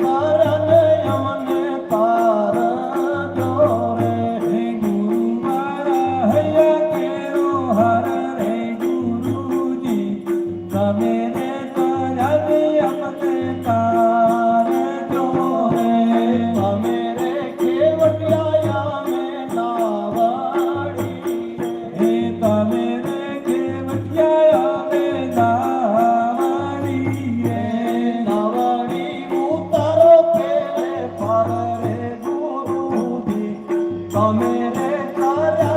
heart. আদা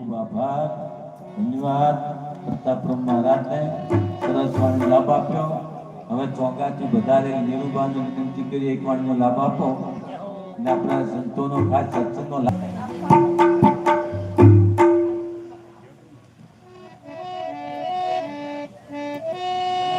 ખૂબ આભાર. ધન્યવાદ. પ્રતાપરામ મહારાજને સરસ વાણી લાભ આપ્યો. હવે ચોકાથી વધારે નિરૂબાને વિનંતી કરી એક વાણીનો લાભ આપો. અને આપણા સંતોનો ખાસ સત્સંગનો લાભ.